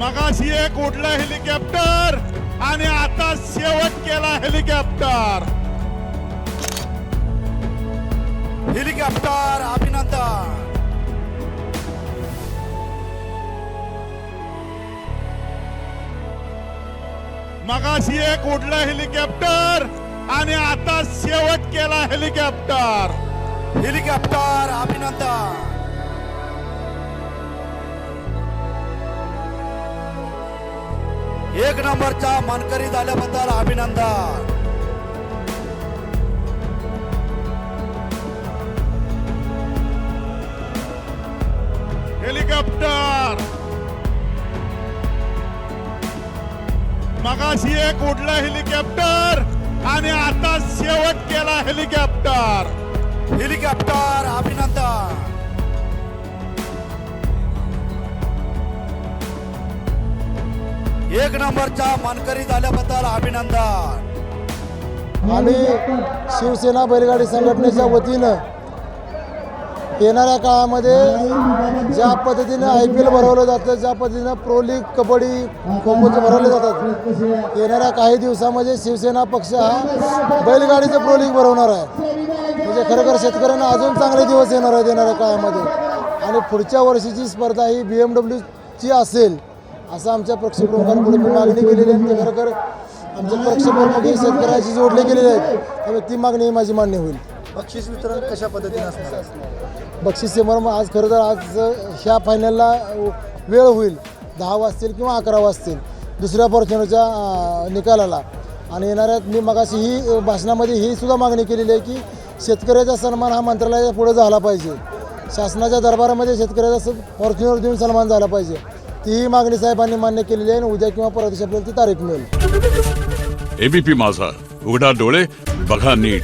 मगाशी एक उडला हेलिकॉप्टर आणि आता शेवट केला हेलिकॉप्टर. हेलिकॉप्टर अभिनंदन. मगाशी एक उडला हेलिकॉप्टर आणि आता शेवट केला हेलिकॉप्टर. हेलिकॉप्टर अभिनंदन. एक नंबरचा मानकरी झाल्याबद्दल अभिनंदन. हेलिकॉप्टर. मगाशी एक उडला हेलिकॉप्टर आणि आता शेवट केला हेलिकॉप्टर. हेलिकॉप्टर. एक नंबरचा मानकरी झाल्याबद्दल अभिनंदन. आम्ही शिवसेना बैलगाडी संघटनेच्या वतीनं येणाऱ्या काळामध्ये ज्या पद्धतीनं आय पी एल भरवलं जातं ज्या पद्धतीनं प्रो लीग कबड्डी खोखोचे भरवले जातात येणाऱ्या काही दिवसामध्ये शिवसेना पक्ष हा बैलगाडीचं प्रो लीग भरवणार आहे. म्हणजे खरोखर शेतकऱ्यांना अजून चांगले दिवस येणार आहेत येणाऱ्या काळामध्ये. आणि पुढच्या वर्षीची स्पर्धा ही बी एम डब्ल्यूची असेल असं आमच्या पक्षप्रमुखांपुढे मी मागणी केलेली आहे. ते खरोखर आमचे पक्षप्रमुख हे शेतकऱ्याशी जोडले गेलेले आहेत त्यामुळे ती मागणी ही माझी मान्य होईल. बक्षीस वितरण कशा पद्धतीने असणार? बक्षीस समारंभ आज खरं तर आज ह्या फायनलला वेळ होईल. दहा वाजतील किंवा अकरा वाजतील. दुसऱ्या फॉर्च्युनरच्या निकालाला. आणि येणाऱ्यात मी मगाशी ही भाषणामध्ये ही सुद्धा मागणी केलेली आहे की शेतकऱ्याचा सन्मान हा मंत्रालयाच्या पुढे झाला पाहिजे. शासनाच्या दरबारामध्ये शेतकऱ्याचा फॉर्च्युनर देऊन सन्मान झाला पाहिजे. तीही मागणी साहेबांनी मान्य केलेली आहे आणि उद्या किंवा परवा दिवशी आपल्याला ती तारीख मिळेल. एबीपी माझा. उघडा डोळे बघा नीट.